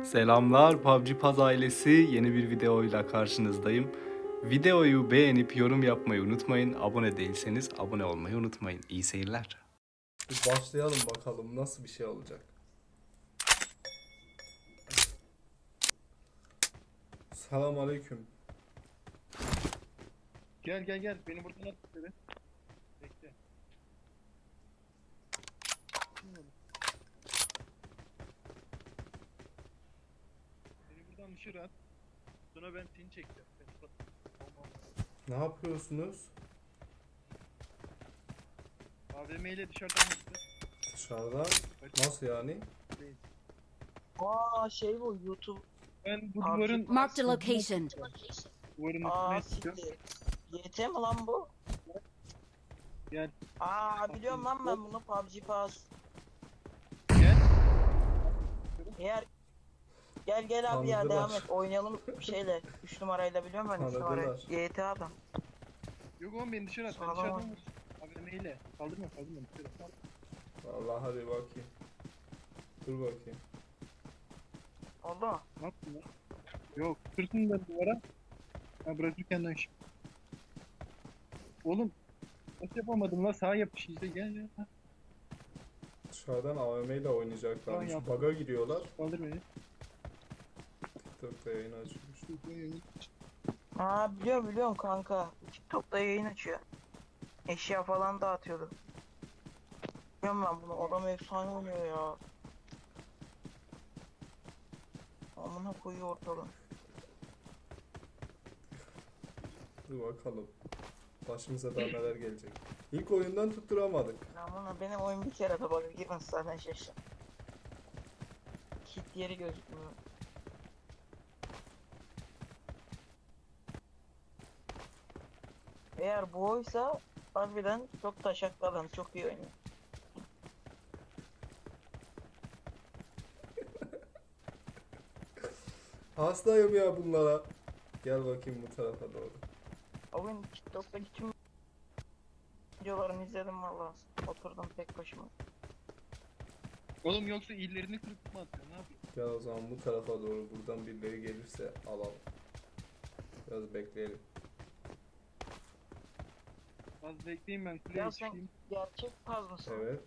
Selamlar PUBG Paz ailesi yeni bir videoyla karşınızdayım. Videoyu beğenip yorum yapmayı unutmayın. Abone değilseniz abone olmayı unutmayın. İyi seyirler. Bir başlayalım bakalım nasıl bir şey olacak. Selam aleyküm. Gel gel gel beni buradan at dedi. Bekle. At. Sonra ben seni çekeceğim. Ne yapıyorsunuz? AVM ile dışarıdan gitti. Dışarıdan. Nasıl yani? Aa şey bu YouTube. Ben bu Abi, duvarın Marked a location. duvarın Aa üstüne siktir. YT mi lan bu? Gel. Aa biliyorum lan ben bunu PUBG Pass. Gel. Eğer Gel gel abi ya devam et oynayalım şeyle 3 numarayla biliyorum ben 3 numarayı Tanıdılar. YT adam Yok oğlum beni dışarı at. Ben oynuyor. vur. AVM ile. Kaldırma kaldırma dışarı at. Vallahi hadi bakayım. Dur bakayım. oldu mu? Ne yaptın lan? Yok. Kırsın da duvara. Ha bırakırken de şimdi. Oğlum. Nasıl yapamadım lan? Sağa yapış işte. Gel gel. Dışarıdan AVM ile yap. Baga giriyorlar. Kaldır beni. TikTok'ta yayın açmış. Aa biliyorum biliyorum kanka TikTok'ta yayın açıyor Eşya falan dağıtıyordu Biliyorum ben bunu adam efsane oynuyor ya Amına koyuyor ortalığı Dur bakalım. Başımıza daha neler gelecek. İlk oyundan tutturamadık. Amına benim oyun bir kere de bug'a girmesi zaten şaşırdım. Kit yeri gözükmüyor. Eğer bu oysa harbiden çok taşaklı adam çok iyi oynuyor. Hastayım ya bunlara. Gel bakayım bu tarafa doğru. Oyun TikTok'taki tüm videolarını izledim valla. Oturdum tek başıma. Oğlum yoksa illerini kırıp mı atıyor? Ne yapıyor? Gel o zaman bu tarafa doğru. Buradan birileri gelirse alalım. Biraz bekleyelim. Az bekleyin ben kuleye Ya sen çıkayım. gerçek paz mısın? Evet.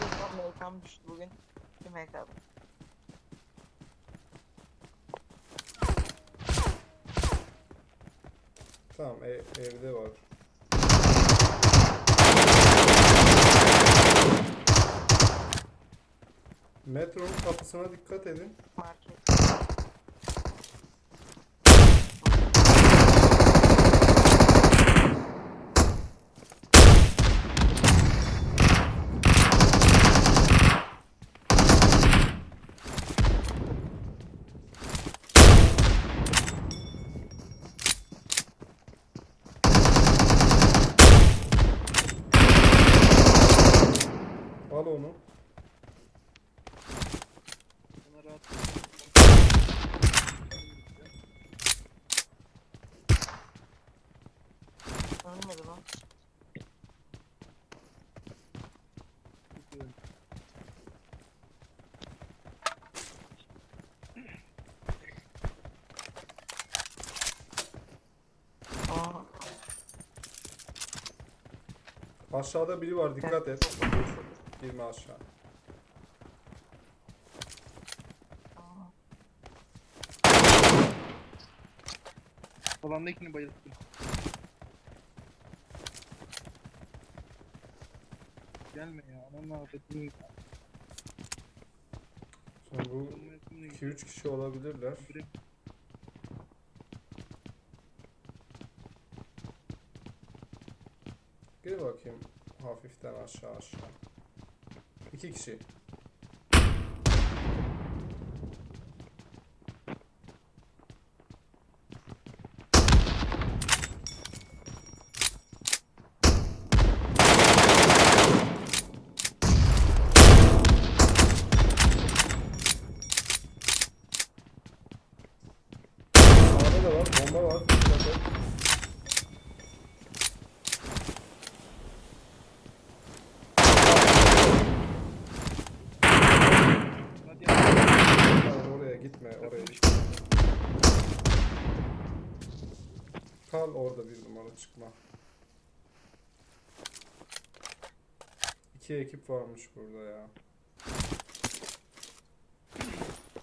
Defa MK'm düştü bugün. İki MK'm. Tamam ev- evde var. Metronun kapısına dikkat edin. Market. Al onu. Bana rahat. Ölmedi lan. Aa, Aşağıda biri var dikkat et. Girme aşağı. Alandakini bayılttım. Gelme ya. Ananla afetini. Şimdi bu 2-3 kişi olabilirler. Gir bakayım hafiften aşağı aşağı. İki kişi. Sağda da var, bomba var. Dikkat et. Orada bir numara çıkma. İki ekip varmış burada ya.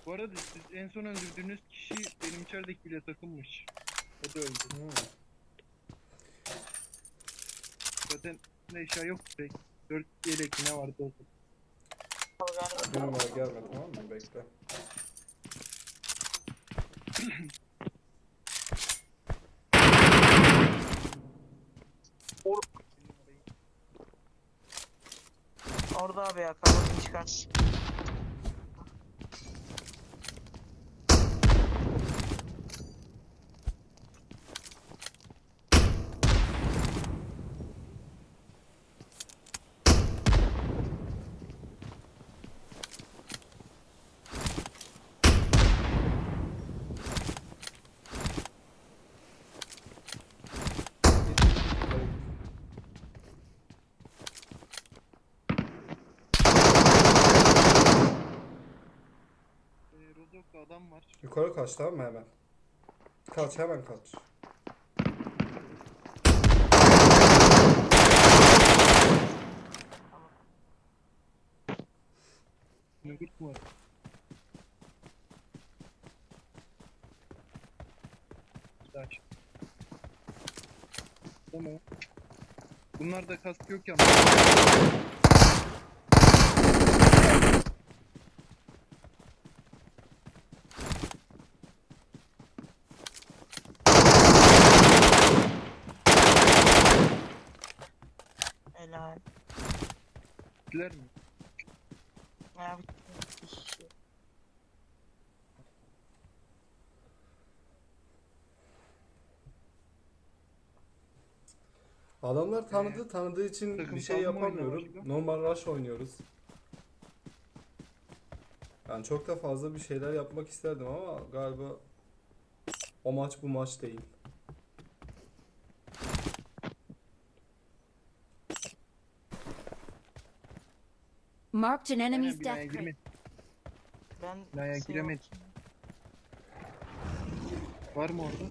Bu arada siz en son öldürdüğünüz kişi benim içeridekiyle takılmış. O da öldü. Hmm. Zaten ne eşya yok pek. 4 yelek ne vardı o numara gelme tamam mı? Bekle. Orada abi ya kafasını çıkar. Ee, Rozok'ta adam var. Yukarı kaç tamam mı hemen? Kaç hemen kaç. Nugget var? Güzel. Tamam. Bunlarda kask yok ya. Bittiler mi? Bitti. Adamlar tanıdı tanıdığı için Takım bir şey savunma yapamıyorum. Normal rush oynuyoruz. Yani çok da fazla bir şeyler yapmak isterdim ama galiba o maç bu maç değil. Marked an enemy's Aynen, binaya death crate. girme. Ben Binaya şey giremedim. Var mı orada?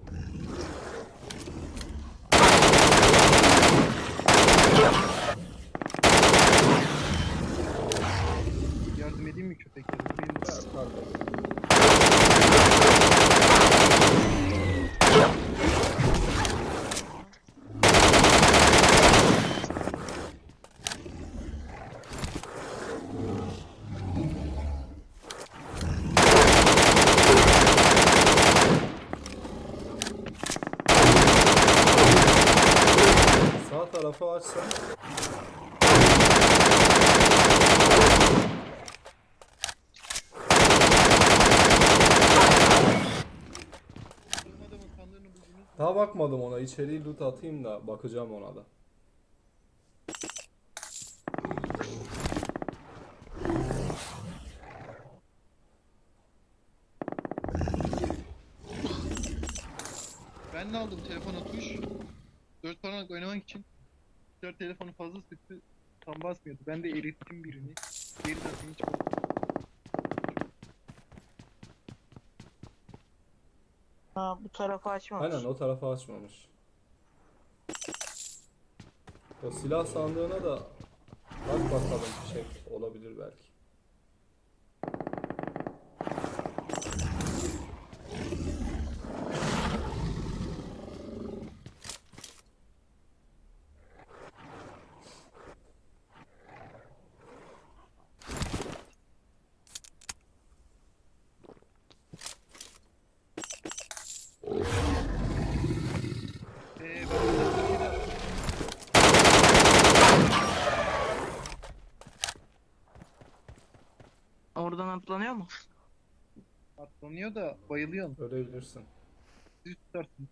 Yardım edeyim mi köpeklere? Ha, pardon. Sağ tarafı açsan Benim adamın sandığını buldunuz. Daha bakmadım ona. İçeriği loot atayım da bakacağım ona da. Ben de aldım telefona tuş. 4 parmak oynamak için. 4 telefonu fazla sıktı. Tam basmıyordu. Ben de erittim birini. Diğeri zaten hiç Ha bu tarafı açmamış. Aynen o tarafı açmamış. O silah sandığına da bak bakalım bir şey olabilir belki. Oradan atlanıyor mu? atlanıyor da bayılıyorsun. Ölebilirsin. Siz tutarsın.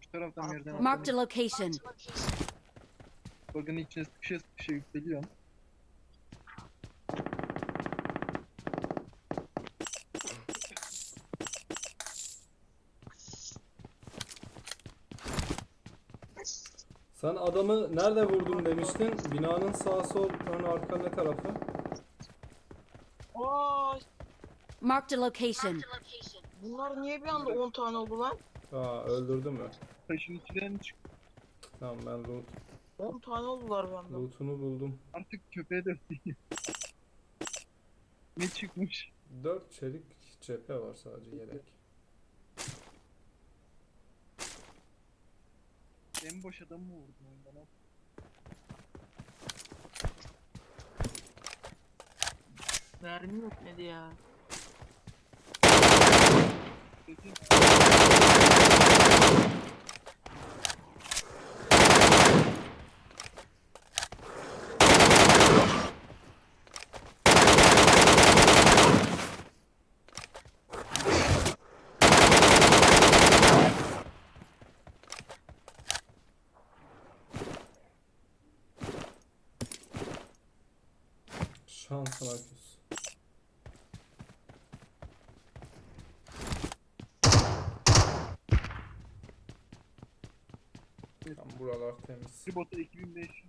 Şu taraftan bir yerden Marked a location. bug'ın içine sıkışa sıkışa yükseliyorsun. Sen adamı nerede vurdun demiştin? Binanın sağ sol ön arka ne tarafı? Aa, Marked a location. bunlar niye bir anda 10 tane oldu lan? Aa öldürdü mü? Taşın içinden çık. Tamam ben loot, 10 tane oldular anda. lootunu buldum. Artık köpeğe döndü. ne çıkmış? 4 çelik cephe var sadece yelek. En boş adamı mı vurdun oyundan? Mermi yetmedi ya. Buralar temiz. Bir bota 2500.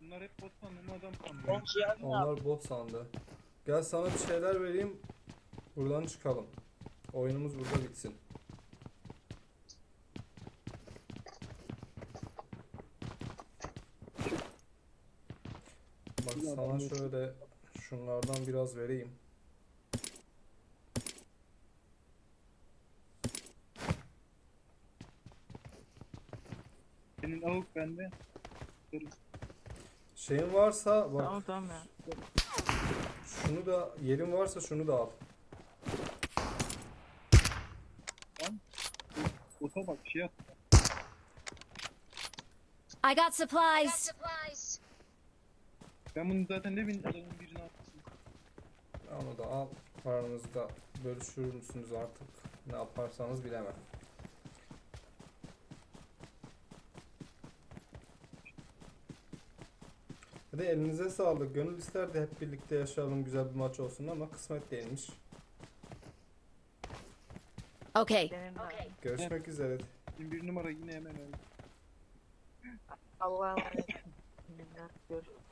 Bunlar hep bot sandım adam yaptım? Onlar bot sandı. Gel sana bir şeyler vereyim. Buradan çıkalım. Oyunumuz burada bitsin. Bak sana şöyle şunlardan biraz vereyim. Senin avuk bende. Şeyin varsa bak Tamam tamam ya. şunu da yerin varsa şunu da al. Bota bak şey yap. I got supplies. Ben bunu zaten ne bin adamın birine attım. Onu da al. Paranızda bölüşür müsünüz artık? Ne yaparsanız bilemem. Hadi elinize sağlık. Gönül isterdi hep birlikte yaşayalım güzel bir maç olsun ama kısmet değilmiş. Okay. De. Görüşmek üzere. Bir numara yine hemen öldü. Allah'a emanet. Görüşürüz.